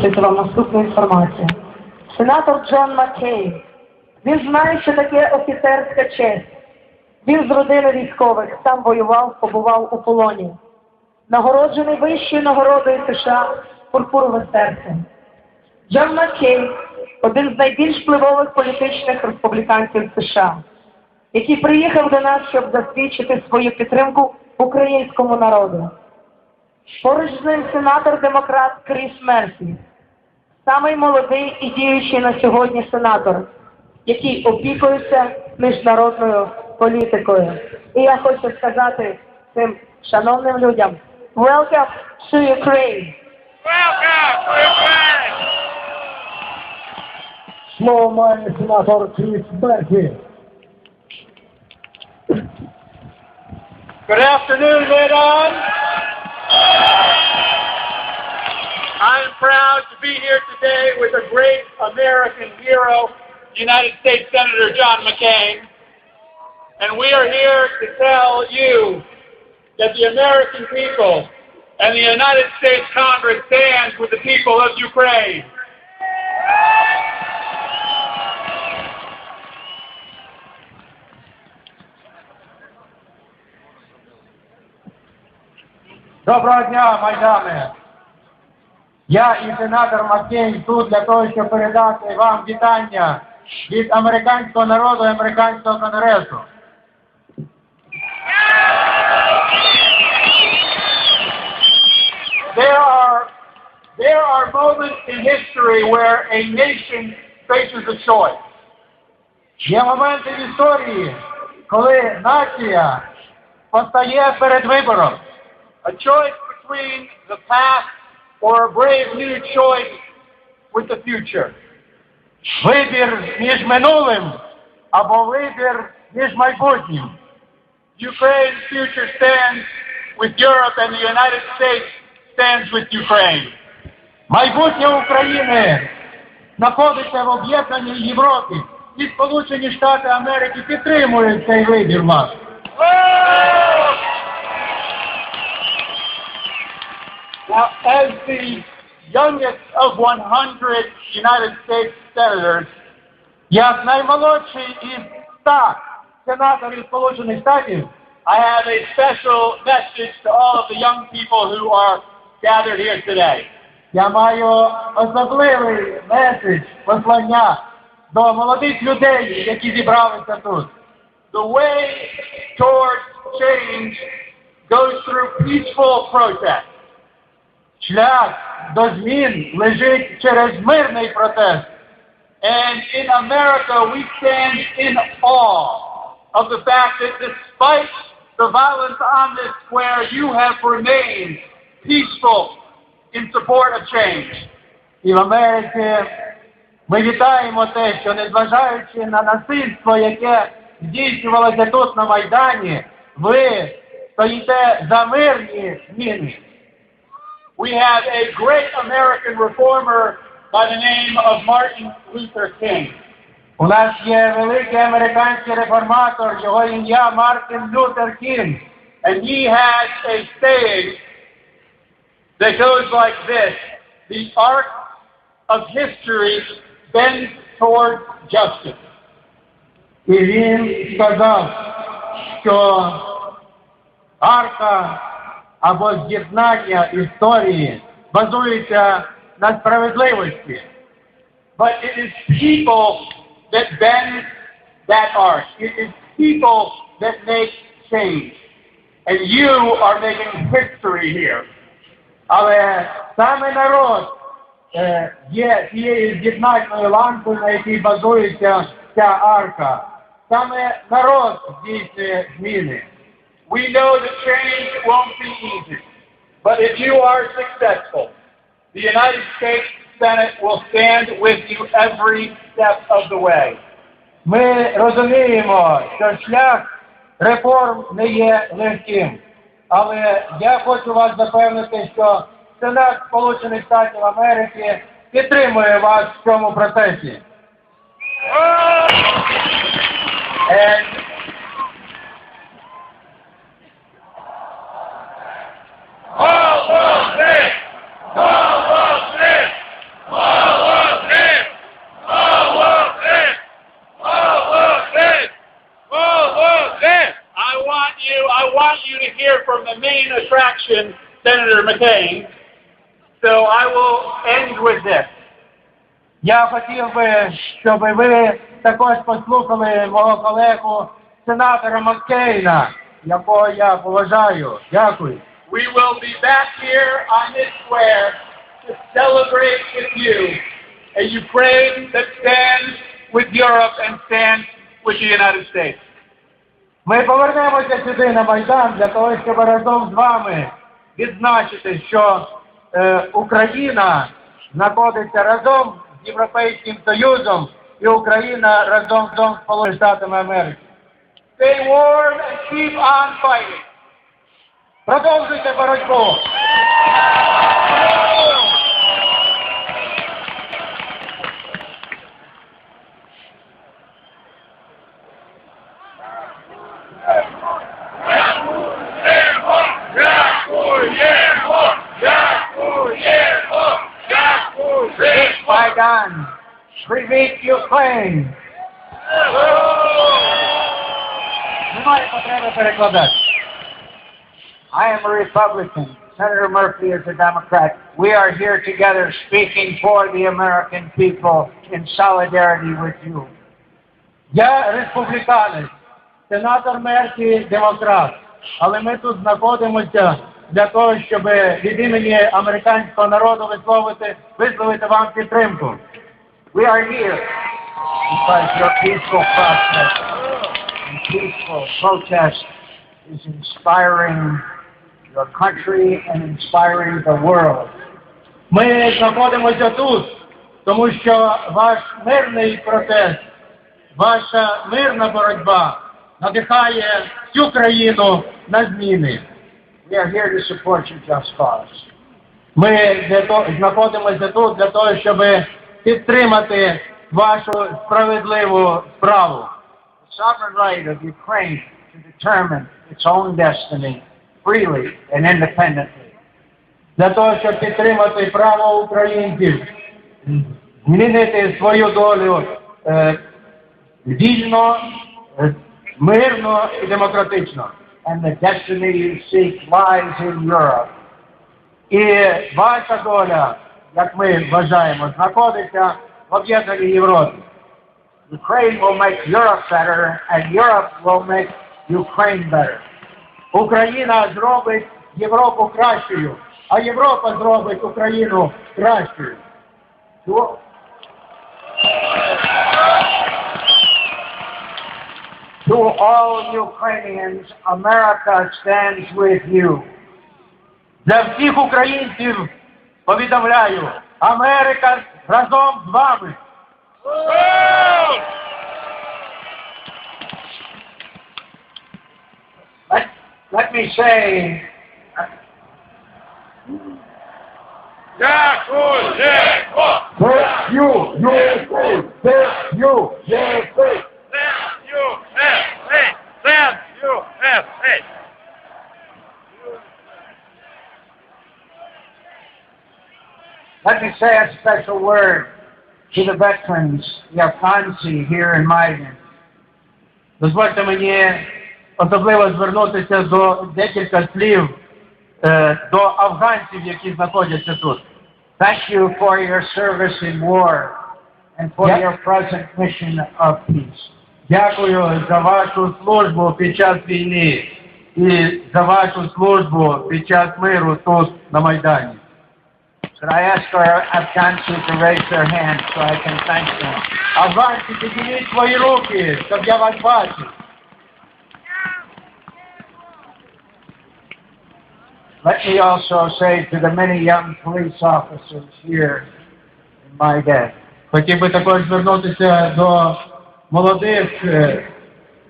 оголосити вам наступну інформацію. Сенатор Джон Маккейн. Він знає, що таке офіцерська честь. Він з родини військових, сам воював, побував у полоні. Нагороджений вищою нагородою США Пурпурове серце. Джон Маккейн – один з найбільш впливових політичних республіканців США, який приїхав до нас, щоб засвідчити свою підтримку українському народу. Поруч з ним сенатор-демократ Кріс Мерфі, самий молодий і діючий на сьогодні сенатор, який опікується міжнародною політикою. І я хочу сказати цим шановним людям Welcome to Ukraine! Welcome to Ukraine! Слово має сенатор Кріс Берфі. Good afternoon, Madam. I'm proud be here today with a great American hero, United States Senator John McCain. And we are here to tell you that the American people and the United States Congress stands with the people of Ukraine. Доброго дня, майдане! Я і сенатор Маккейн тут для того, щоб передати вам вітання від американського народу і американського конгресу. There are, there are moments in history where a nation faces a choice. Є моменти в історії, коли нація постає перед вибором. A choice between the past or a brave new choice with the future. Вибір між минулим або вибір між майбутнім. Ukraine's future stands with Europe and the United States stands with Ukraine. Майбутнє України знаходиться в об'єднаній Європі. І Сполучені Штати Америки підтримують цей вибір ваш. Now, as the youngest of 100 United States senators, Як наймолодший із ста сенаторів Сполучених Штатів, I have a special message to all of the young people who are gathered here today. я маю особливий меседж, послання до молодих людей, які зібралися тут. The way towards change goes through peaceful protest. Шлях до змін лежить через мирний протест. And in America, we stand in awe of the fact that despite the violence on this square, you have remained peaceful in support of change. І в Америці ми вітаємо те, що незважаючи на насильство, яке здійснювалося тут на Майдані, ви стоїте за мирні зміни. We have a great American reformer by the name of Martin Luther King. У нас є великий американський реформатор, його ім'я Мартин Лютер Кінг. And he has a saying that goes like this The arc of history bends towards justice. І він сказав, що арка або з'єднання історії базується на справедливості. But it is people that bend that arc. It is people that make change. And you are making history here. Але саме народ е, є тією з'єднальною ланкою, на якій базується ця арка. Саме народ здійснює зміни. We know that change won't be easy. But if you are successful, the United States Senate will stand with you every step of the way. Ми розуміємо, що шлях реформ не є легким. Але я хочу вас запевнити, що Сенат Сполучених Штатів Америки підтримує вас в цьому процесі. And want you to hear from the main attraction, Senator McCain. So I will end with this. Я хотів би, щоб ви також послухали мого колегу сенатора Маккейна, якого я поважаю. Дякую. We will be back here on this square to celebrate with you a Ukraine that stands with Europe and stands with the United States. Ми повернемося сюди на Майдан для того, щоб разом з вами відзначити, що е, Україна знаходиться разом з Європейським Союзом і Україна разом з Сполученими Штатами Америки. Stay warm and keep on fighting. Продовжуйте боротьбу. Привіт, Майдан! Привіт, Україн! Немає потреби перекладати. I am a Republican. Senator Murphy is a Democrat. We are here together speaking for the American people in solidarity with you. Я республіканець, сенатор Мерфі демократ. Але ми тут знаходимося для того, щоб від імені американського народу висловити, висловити вам підтримку. We are here because your peaceful process and peaceful protest is inspiring your country and inspiring the world. Ми знаходимося тут, тому що ваш мирний протест, ваша мирна боротьба надихає всю країну на зміни. We are here to support your just cause. Ми знаходимося тут для того, щоб підтримати вашу справедливу справу. The sovereign right of Ukraine to determine its own destiny freely and independently. Для того, щоб підтримати право українців змінити свою долю е, вільно, е, мирно і демократично. And the destiny you seek lies in Europe. І ваша доля, як ми вважаємо, знаходиться в об'єднаній Європі. Ukraine will make Europe better, and Europe will make Ukraine better. Україна зробить Європу кращою, а Європа зробить Україну кращою. To, to all Ukrainians, America stands with you. Для всіх українців повідомляю, Америка разом з вами. Let, let me say, Thank you, USA! Thank you, USA! let me say a special word to the veterans, the Afghansi here in Maidan. Дозвольте мені особливо звернутися до декілька слів е, до афганців, які знаходяться тут. Thank you for your service in war and for Yeah. your present mission of peace. Дякую за вашу службу під час війни і за вашу службу під час миру тут на Майдані. Could I ask our Afghansi to raise their hands so I can thank them? Афганці, підніміть свої руки, щоб я вас бачив. Let me also say to the many young police officers here in my day, Хотів би також звернутися до молодих е,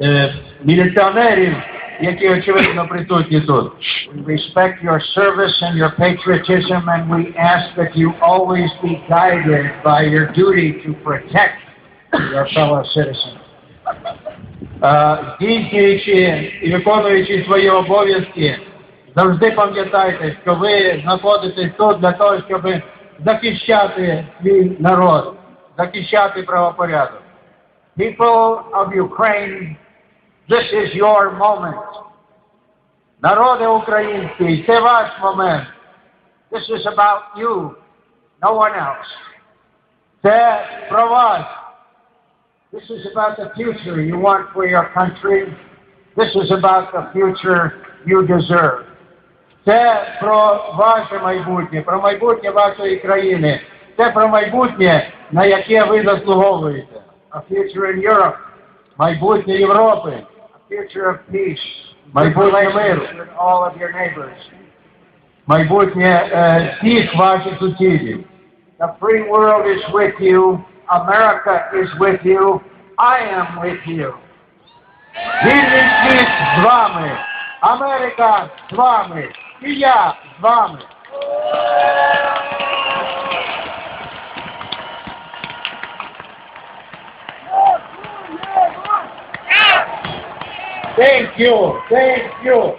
е, міліціонерів, які очевидно присутні тут. we respect your service and your patriotism, and we ask that you always be guided by your duty to protect your fellow citizens. Е, Здійснюючи і виконуючи свої обов'язки, завжди пам'ятайте, що ви знаходитесь тут для того, щоб захищати свій народ, захищати правопорядок. People of Ukraine, this is your moment. Народи український, це ваш момент. This is about you, no one else. Це про вас. This is about the future you want for your country. This is about the future you deserve. Це про ваше майбутнє, про майбутнє вашої країни. Це про майбутнє, на яке ви заслуговуєте. A future in Europe, Майбутнє Європи, a future of peace, майбутнє миру, relations with all of your neighbors. майбутнє е, всіх ваших сусідів. The free world is with you. America is with you. I am with you. Вільний світ з вами, Америка з вами, і я з вами. Thank you, thank you.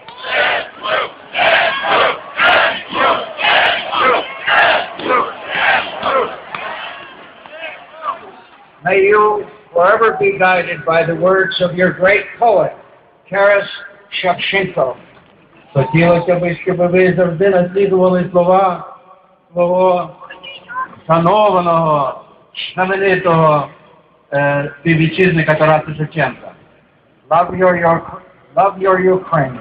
May you forever be guided by the words of your great poet, Taras Shevchenko. Хотілося б, щоб ви завжди наслідували слова свого шанованого, знаменитого е, співвітчизника Тараса Шевченка. Love your, your, love your Ukraine.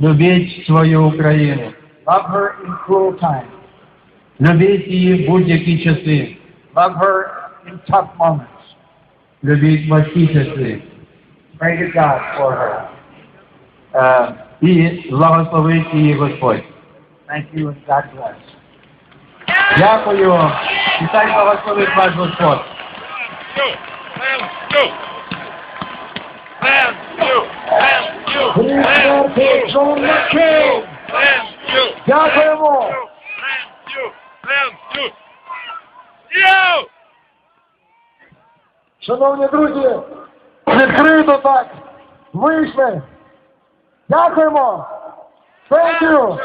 Любіть свою Україну. Love her in cruel times. Любіть її в будь-які часи. Love her in tough moments. Любіть важкі часи. Pray to God for her. Е, і благословить її Господь. Thank you and God bless. Дякую. І хай благословить вас Господь. Дякуємо. Шановні друзі, відкрито так. Вийшли. Дякуємо. Thank you.